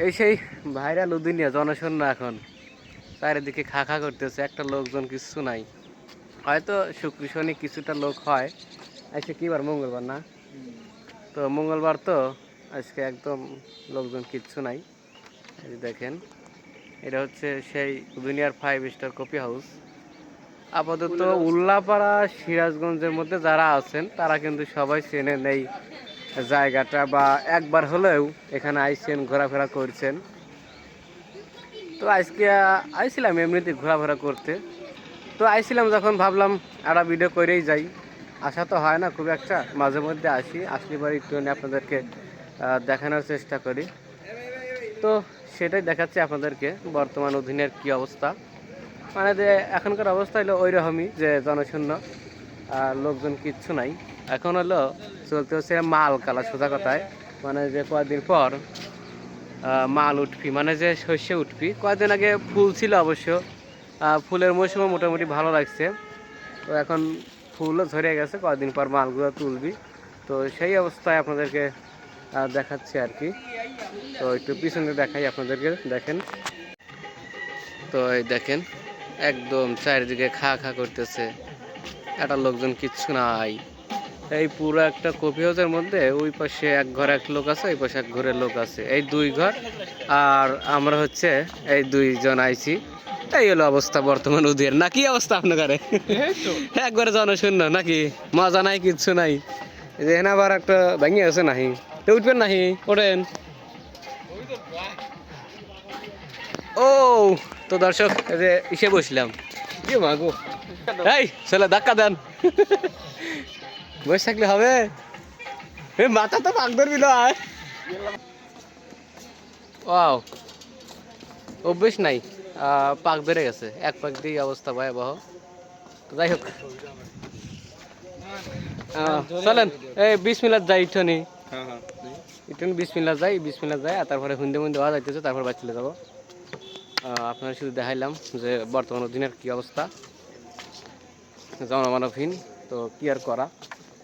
এই সেই ভাইরাল উদিনিয়া জনশূন্য এখন। চারিদিকে খা খা করতেছে, একটা লোকজন কিছু নাই। হয়তো শুক্র, শনি কিছুটা লোক হয়। আজকে কি বার? মঙ্গলবার না? তো মঙ্গলবার তো আজকে একদম লোকজন কিচ্ছু নাই। দেখেন, এটা হচ্ছে সেই দুনিয়ার ফাইভ স্টার কফি হাউস। আপাতত উল্লাপাড়া, সিরাজগঞ্জের মধ্যে যারা আছেন, তারা কিন্তু সবাই চেনে এই জায়গাটা বা একবার হলেও এখানে আইসেন ঘোরাফেরা করছেন। তো আজকে আইছিলাম এমনিতে ঘোরাফেরা করতে। তো আইছিলাম যখন ভাবলাম একটা ভিডিও করেই যাই। আসা তো হয় না, খুব একটা। মাঝে মধ্যে আসি, আসলে পরে একটু আপনাদেরকে দেখানোর চেষ্টা করি। তো সেটাই দেখাচ্ছি আপনাদেরকে, বর্তমান অধীনের কি অবস্থা। মানে যে এখনকার অবস্থা হলো ওই রকমই যে জনশূন্য লোকজন কিচ্ছু নাই। এখন হলো চলতে হচ্ছে মাল কালা, সোজা কথায়। মানে যে কয়েকদিন পর মাল উঠবি মানে যে শস্য উঠবি। কয়েকদিন আগে ফুল ছিল অবশ্য ফুলের মৌসুমও মোটামুটি ভালো লাগছে। তো এখন ফুলও ধরে গেছে, কয়েকদিন পর মালগুলো তুলবি। তো সেই অবস্থায় আপনাদেরকে দেখাচ্ছি আর কি। তো একটু পিছনে দেখাই আপনাদেরকে, দেখেন। তো এই দেখেন, একদম চারিদিকে খা খা করতেছে। একটা লোকজন কিচ্ছু নাই। এই পুরো একটা কফি হাউসের মধ্যে ওই পাশে এক ঘর এক লোক আছে ওই পাশে এক ঘরের লোক আছে। এই দুই ঘর আর আমরা হচ্ছে এই দুইজন আইছি। এই হলো অবস্থা বর্তমান উদের না কি অবস্থা আপনার ঘরে? একবারে জনশূন্য নাকি? মজা নাই কিচ্ছু নাই। যে এখানে আবার একটা ভেঙে আছে নাহি। তো উঠবেন নাহি? ওঠেন। ও তো দর্শক এই যে ইসে বসলাম। কি মাগো? এই ছেলে ধাক্কা দেন। বসে থাকলে হবে? এ মাথা তো পাক ধরবি না ওয়াও অভ্যেস নাই। আহ, পাক ধরে গেছে। এক পাক দিয়ে অবস্থা ভয়াবহ। যাই হোক। চলেন এই বিশ মিনিট যাই ইটনি ইটনি বিশ মিনিট যাই বিশ মিনিট যাই আর তারপরে হুন্দে মুন্দে হওয়া যাইতেছে তারপর বাড়ি চলে যাব। আহ, আপনারা শুধু দেখাইলাম যে বর্তমান দিনের কি অবস্থা। জনমানবহীন তো কি আর করা?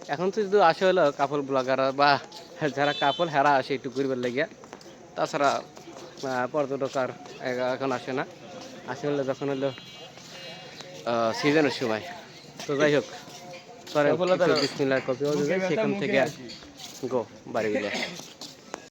এখন তো শুধু আসে হলো কাপড় ব্লগার বা যারা কাপড় হেরা আসে একটু ঘুরবার লেগে। তাছাড়া পর্যটক আর এখন আসে না। আসে হলো যখন হলো সিজনের সময়। তো যাই হোক সরে কপি সেখান থেকে গো বাড়ি গেলে